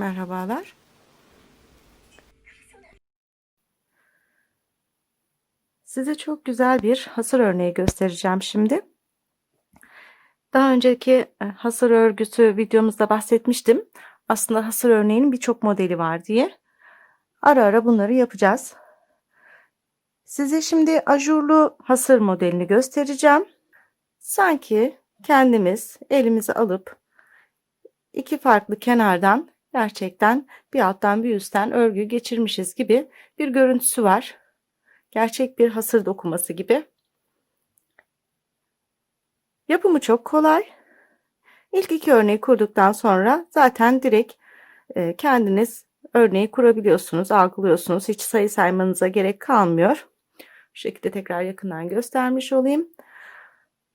Merhabalar. Size çok güzel bir hasır örneği göstereceğim şimdi. Daha önceki e, hasır örgüsü videomuzda bahsetmiştim. Aslında hasır örneğinin birçok modeli var diye. Ara ara bunları yapacağız. Size şimdi ajurlu hasır modelini göstereceğim. Sanki kendimiz elimizi alıp iki farklı kenardan gerçekten bir alttan bir üstten örgü geçirmişiz gibi bir görüntüsü var. Gerçek bir hasır dokuması gibi. Yapımı çok kolay. İlk iki örneği kurduktan sonra zaten direkt e, kendiniz örneği kurabiliyorsunuz, algılıyorsunuz. Hiç sayı saymanıza gerek kalmıyor. Bu şekilde tekrar yakından göstermiş olayım.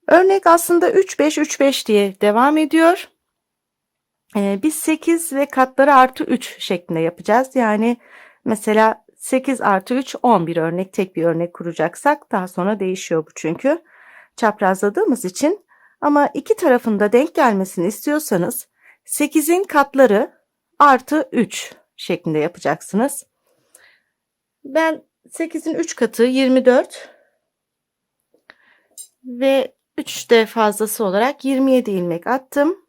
Örnek aslında 3-5-3-5 diye devam ediyor. Ee, biz 8 ve katları artı 3 şeklinde yapacağız. Yani mesela 8 artı 3 11 örnek tek bir örnek kuracaksak daha sonra değişiyor bu çünkü çaprazladığımız için. Ama iki tarafında denk gelmesini istiyorsanız 8'in katları artı 3 şeklinde yapacaksınız. Ben 8'in 3 katı 24 ve 3 de fazlası olarak 27 ilmek attım.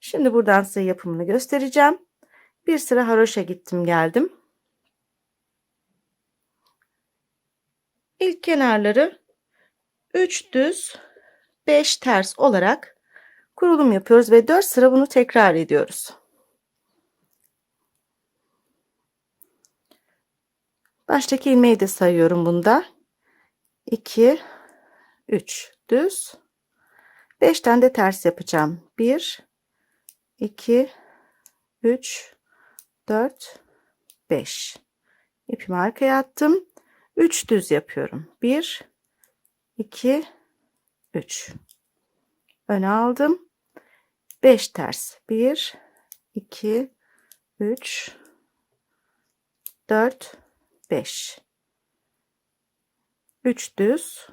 Şimdi buradan size yapımını göstereceğim. Bir sıra haroşa gittim geldim. İlk kenarları 3 düz 5 ters olarak kurulum yapıyoruz ve 4 sıra bunu tekrar ediyoruz. Baştaki ilmeği de sayıyorum bunda. 2 3 düz 5 tane de ters yapacağım. 1 2 3 4 5 ipimi arkaya attım. 3 düz yapıyorum. 1 2 3 öne aldım. 5 ters. 1 2 3 4 5 3 düz.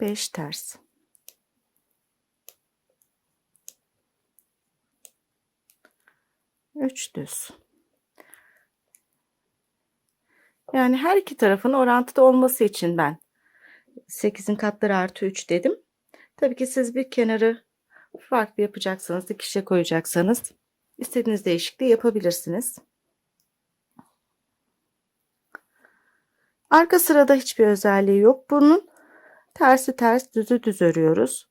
5 ters 3 düz. Yani her iki tarafın orantıda olması için ben 8'in katları artı 3 dedim. Tabii ki siz bir kenarı farklı yapacaksanız, dikişe koyacaksanız istediğiniz değişikliği yapabilirsiniz. Arka sırada hiçbir özelliği yok bunun. Tersi ters, düzü düz örüyoruz.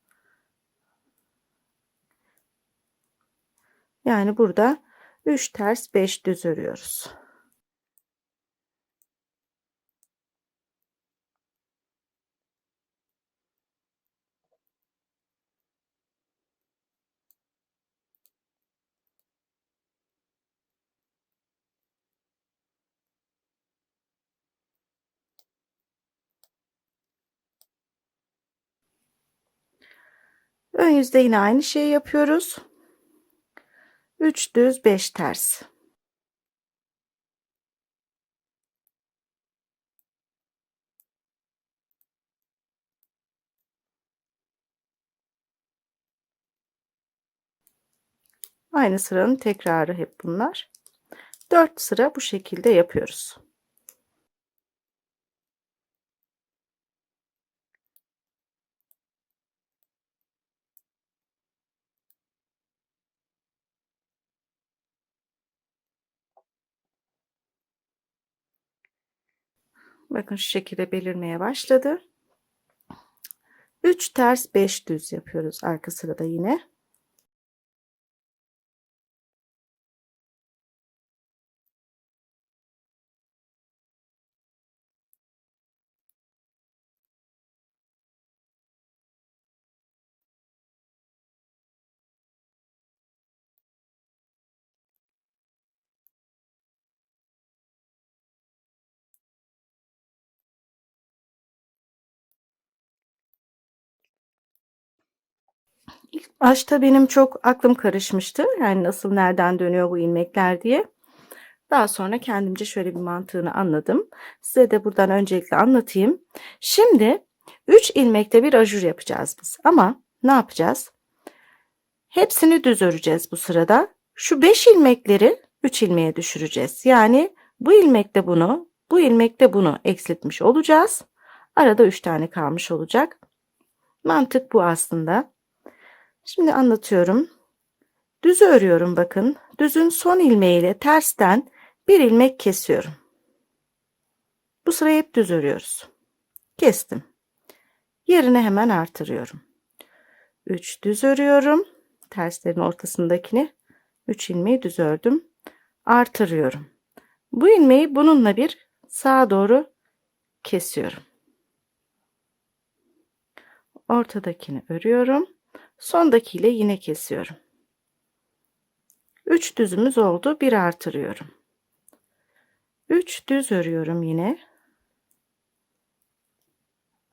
Yani burada 3 ters 5 düz örüyoruz. Ön yüzde yine aynı şeyi yapıyoruz. 3 düz 5 ters. Aynı sıranın tekrarı hep bunlar. 4 sıra bu şekilde yapıyoruz. Bakın şu şekilde belirmeye başladı. 3 ters 5 düz yapıyoruz arka sırada yine. İlk başta benim çok aklım karışmıştı. Yani nasıl nereden dönüyor bu ilmekler diye. Daha sonra kendimce şöyle bir mantığını anladım. Size de buradan öncelikle anlatayım. Şimdi 3 ilmekte bir ajur yapacağız biz. Ama ne yapacağız? Hepsini düz öreceğiz bu sırada. Şu 5 ilmekleri 3 ilmeğe düşüreceğiz. Yani bu ilmekte bunu, bu ilmekte bunu eksiltmiş olacağız. Arada 3 tane kalmış olacak. Mantık bu aslında. Şimdi anlatıyorum. Düzü örüyorum bakın. Düzün son ilmeğiyle tersten bir ilmek kesiyorum. Bu sırayı hep düz örüyoruz. Kestim. Yerine hemen artırıyorum. 3 düz örüyorum. Terslerin ortasındakini 3 ilmeği düz ördüm. Artırıyorum. Bu ilmeği bununla bir sağa doğru kesiyorum. Ortadakini örüyorum. Sondakiyle yine kesiyorum. 3 düzümüz oldu. Bir artırıyorum. 3 düz örüyorum yine.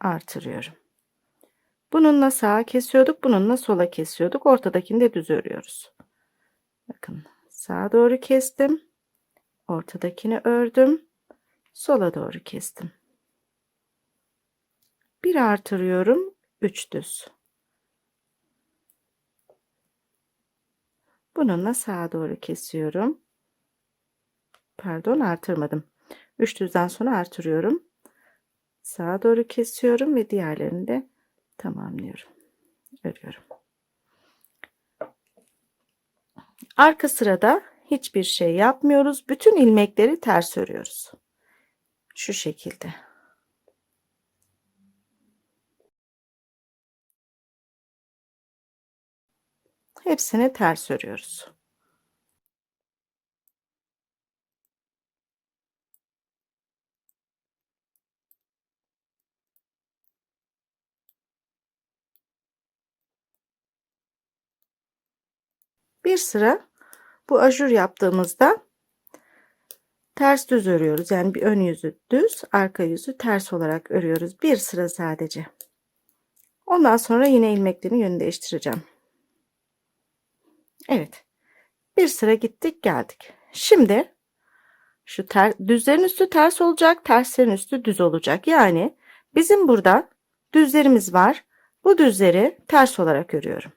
Artırıyorum. Bununla sağa kesiyorduk, bununla sola kesiyorduk. Ortadakini de düz örüyoruz. Bakın sağa doğru kestim. Ortadakini ördüm. Sola doğru kestim. Bir artırıyorum. 3 düz. Bununla sağa doğru kesiyorum. Pardon artırmadım. 3 düzden sonra artırıyorum. Sağa doğru kesiyorum ve diğerlerini de tamamlıyorum. Örüyorum. Arka sırada hiçbir şey yapmıyoruz. Bütün ilmekleri ters örüyoruz. Şu şekilde. Hepsini ters örüyoruz. Bir sıra bu ajur yaptığımızda ters düz örüyoruz. Yani bir ön yüzü düz, arka yüzü ters olarak örüyoruz. Bir sıra sadece. Ondan sonra yine ilmeklerin yönünü değiştireceğim. Evet. Bir sıra gittik geldik. Şimdi şu ter, düzlerin üstü ters olacak, terslerin üstü düz olacak. Yani bizim burada düzlerimiz var. Bu düzleri ters olarak örüyorum.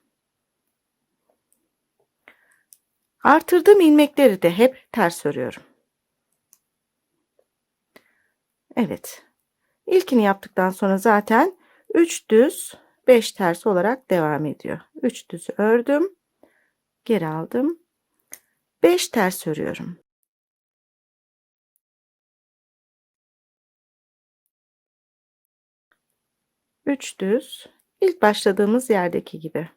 Artırdığım ilmekleri de hep ters örüyorum. Evet. İlkini yaptıktan sonra zaten 3 düz 5 ters olarak devam ediyor. 3 düz ördüm. Geri aldım. 5 ters örüyorum. Üç düz. İlk başladığımız yerdeki gibi.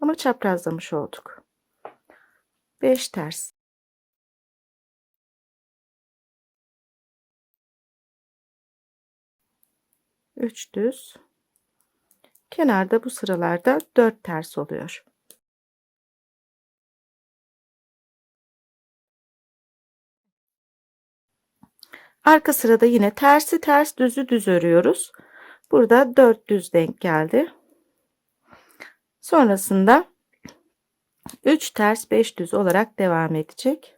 Ama çaprazlamış olduk. 5 ters. Üç düz. Kenarda bu sıralarda 4 ters oluyor. Arka sırada yine tersi ters düzü düz örüyoruz. Burada 4 düz denk geldi. Sonrasında 3 ters 5 düz olarak devam edecek.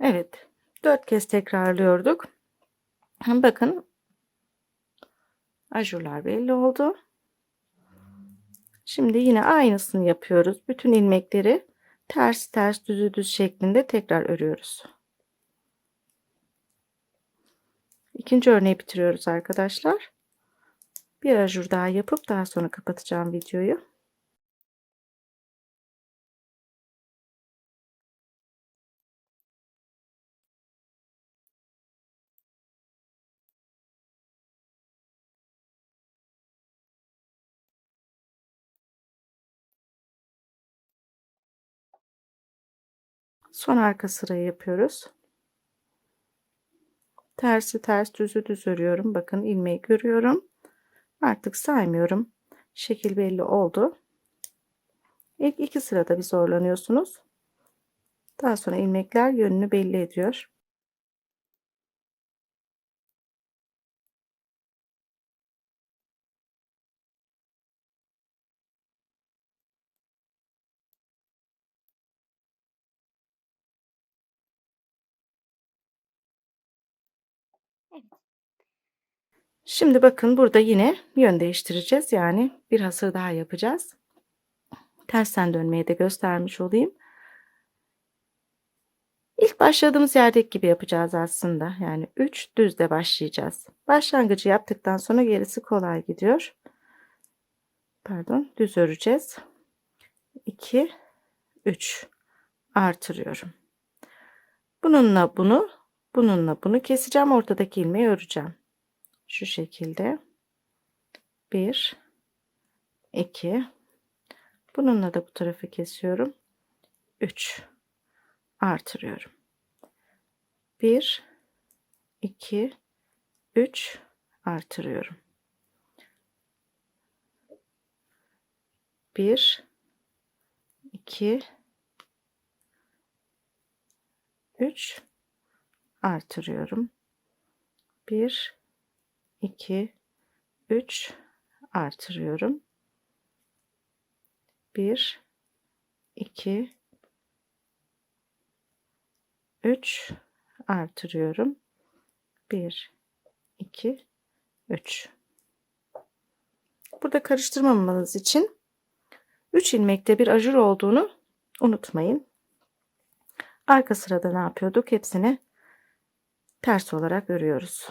Evet. 4 kez tekrarlıyorduk. Bakın ajurlar belli oldu. Şimdi yine aynısını yapıyoruz. Bütün ilmekleri ters ters düzü düz şeklinde tekrar örüyoruz. İkinci örneği bitiriyoruz arkadaşlar. Bir ajur daha yapıp daha sonra kapatacağım videoyu. Son arka sırayı yapıyoruz. Tersi ters düzü düz örüyorum. Bakın ilmeği görüyorum. Artık saymıyorum. Şekil belli oldu. İlk iki sırada bir zorlanıyorsunuz. Daha sonra ilmekler yönünü belli ediyor. Şimdi bakın burada yine yön değiştireceğiz. Yani bir hasır daha yapacağız. Tersten dönmeyi de göstermiş olayım. İlk başladığımız yerdeki gibi yapacağız aslında. Yani 3 düzle başlayacağız. Başlangıcı yaptıktan sonra gerisi kolay gidiyor. Pardon, düz öreceğiz. 2 3 artırıyorum. Bununla bunu, bununla bunu keseceğim. Ortadaki ilmeği öreceğim. Şu şekilde. 1 2 Bununla da bu tarafı kesiyorum. 3 artırıyorum. 1 2 3 artırıyorum. 1 2 3 artırıyorum. 1 2 3 artırıyorum. 1 2 3 artırıyorum. 1 2 3 Burada karıştırmamanız için 3 ilmekte bir ajur olduğunu unutmayın. Arka sırada ne yapıyorduk? Hepsini ters olarak örüyoruz.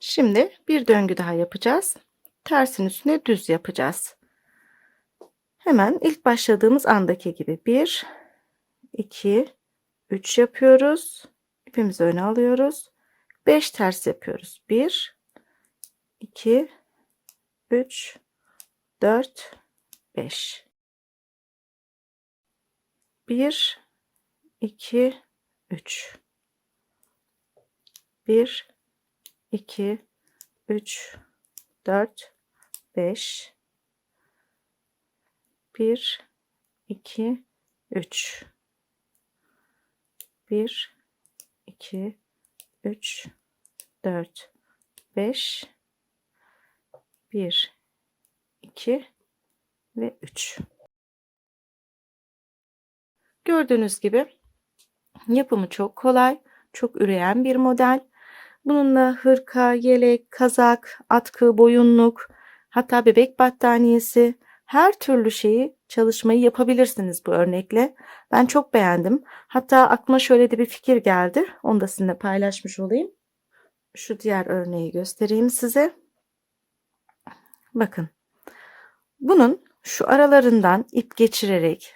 Şimdi bir döngü daha yapacağız. Tersin üstüne düz yapacağız. Hemen ilk başladığımız andaki gibi 1 2 3 yapıyoruz. İpimizi öne alıyoruz. 5 ters yapıyoruz. 1 2 3 4 5 1 2 3 1 2 3 4 5 1 2 3 1 2 3 4 5 1 2 ve 3 Gördüğünüz gibi yapımı çok kolay, çok üreyen bir model. Bununla hırka, yelek, kazak, atkı, boyunluk, hatta bebek battaniyesi her türlü şeyi çalışmayı yapabilirsiniz bu örnekle. Ben çok beğendim. Hatta aklıma şöyle de bir fikir geldi. Onu da sizinle paylaşmış olayım. Şu diğer örneği göstereyim size. Bakın. Bunun şu aralarından ip geçirerek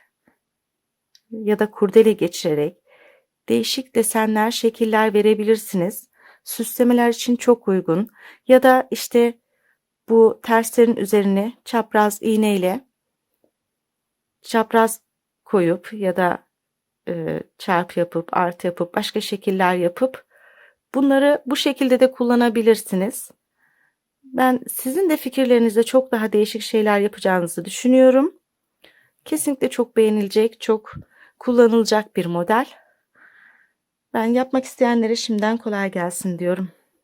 ya da kurdele geçirerek değişik desenler, şekiller verebilirsiniz. Süslemeler için çok uygun. Ya da işte bu terslerin üzerine çapraz iğneyle çapraz koyup ya da e, çarp yapıp artı yapıp başka şekiller yapıp bunları bu şekilde de kullanabilirsiniz. Ben sizin de fikirlerinizde çok daha değişik şeyler yapacağınızı düşünüyorum. Kesinlikle çok beğenilecek, çok kullanılacak bir model. Ben yapmak isteyenlere şimdiden kolay gelsin diyorum.